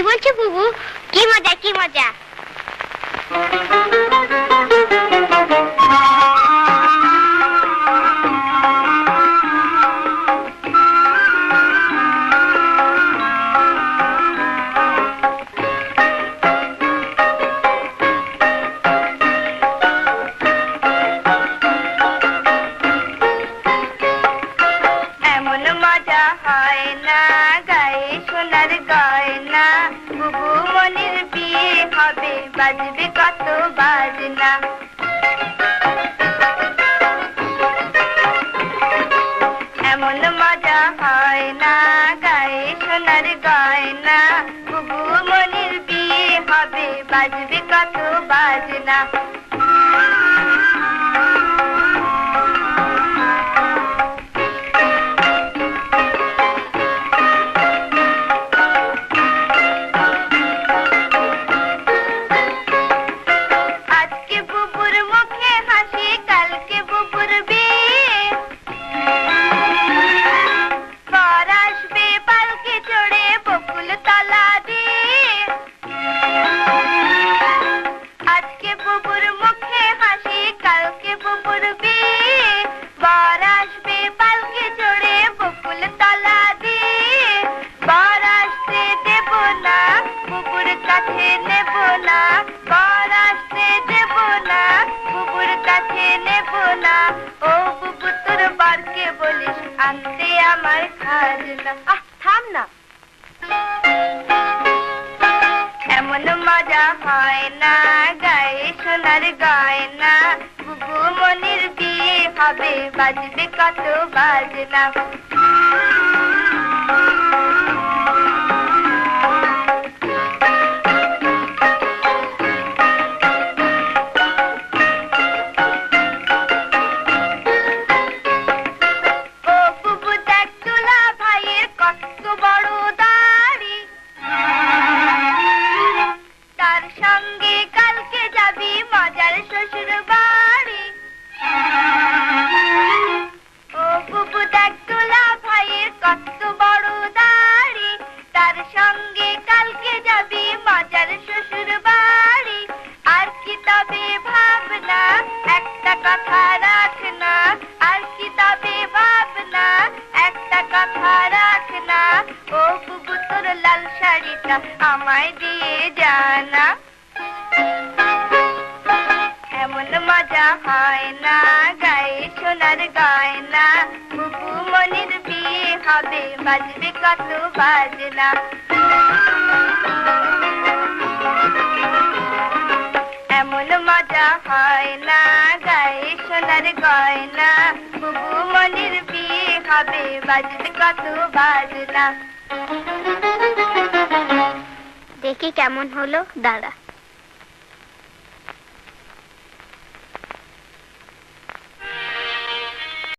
সত্যি বলছো বুবু? কি মজা কি মজা? বাজবে কত বাজনা। এমন মজা হয় না গায়ে সোনার গয়না। বুবু মনির বিয়ে হবে, বাজবে কত বাজনা। আমার খাজনা আহ, থাম না। এমন মজা হয় না, গায়ে সোনার গয়না। বুবু মনির বিয়ে হবে, বাজবে কত বাজনা। কত বড় দাড়ি, তার সঙ্গে কালকে যাবি মজার শ্বশুর বাড়ি। আর কি তবে ভাবনা, একটা কথা রাখ না। আর কি তবে ভাবনা, একটা কথা রাখ না। ও বুবু তোর লাল শাড়িটা আমায় দিয়ে জানা মজা হয় না, গায়ে সোনার গয়না। বুবু মনির বিয়ে হবে, বাজবে কত বাজনা। এমন মজা হয় না, গায়ে সোনার গয়না। বুবু মনির বিয়ে হবে, বাজবে কত বাজনা। দেখি কেমন হলো, দাঁড়া।